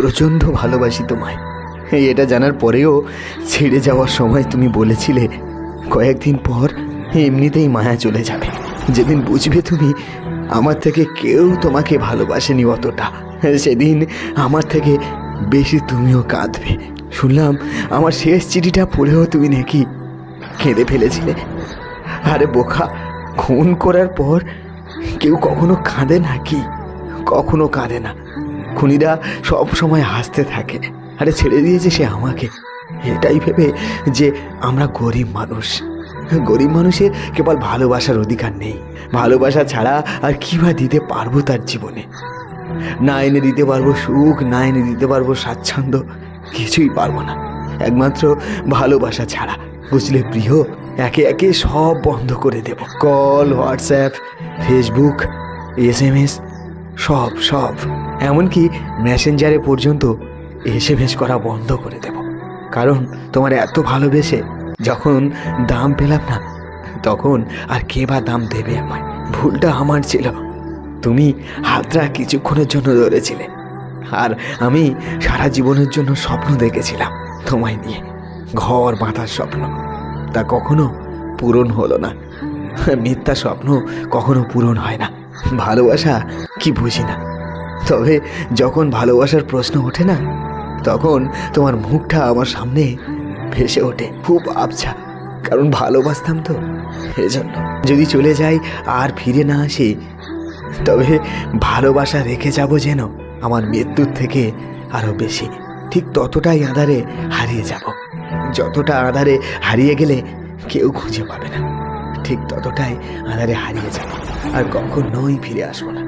প্রচণ্ড ভালোবাসি তোমায়। এটা জানার পরেও ছেড়ে যাওয়ার সময় তুমি বলেছিলে, কয়েকদিন পর এমনিতেই মায়া চলে যাবে। যেদিন বুঝবে তুমি, আমার থেকে কেউ তোমাকে ভালোবাসেনি অতটা। সেদিন আমার থেকে বেশি তুমিও কাঁদবে। শুনলাম আমার শেষ চিঠিটা পড়েও তুমি নাকি কেঁদে ফেলেছিলে। আরে বোকা, খুন করার পর কেউ কখনো কাঁদে নাকি কখনো কাঁদে না। খুনিরা সব সময় হাসতে থাকে। আরে ছেড়ে দিয়েছে সে আমাকে। এটাই ভেবে যে আমরা গরিব মানুষ। গরিব মানুষের কেবল ভালোবাসার অধিকার নেই। ভালোবাসা ছাড়া আর কী বা দিতে পারব তার জীবনে? না এনে দিতে পারব সুখ, না এনে দিতে পারব স্বাচ্ছন্দ্য, কিছুই পারব না। একমাত্র ভালোবাসা ছাড়া। বুঝলে প্রিয়? একে একে সব বন্ধ করে দেব। Call, WhatsApp, Facebook S M S সব সব। এমনকি মেসেঞ্জারে পর্যন্ত এস এস করা বন্ধ করে দেব। কারণ তোমার এত ভালোবেসে যখন দাম পেলাম না, তখন আর কে বা দাম দেবে আমায়? ভুলটা আমার ছিল। তুমি হাতরা কিছুক্ষণের জন্য ধরেছিলে। আর আমি সারা জীবনের জন্য স্বপ্ন দেখেছিলাম তোমায় নিয়ে। ঘর বাঁধার স্বপ্ন। তা কখনো পূরণ হলো না। মিথ্যা স্বপ্ন কখনো পূরণ হয় না। ভালোবাসা কি বুঝি না। তবে যখন ভালোবাসার প্রশ্ন ওঠে না, তখন তোমার মুখটা আমার সামনে ভেসে ওঠে। খুব আবছা, কারণ ভালোবাসতাম তো, এজন্য। যদি চলে যাই আর ফিরে না আসি, তবে ভালোবাসা রেখে যাব যেন আমার মৃত্যুর থেকে আরও বেশি। ঠিক ততটাই আধারে হারিয়ে যাব। যতটা আধারে হারিয়ে গেলে কেউ খুঁজে পাবে না। ঠিক ততটাই আধারে হারিয়ে যাব। আর কখনোই ফিরে আসব না।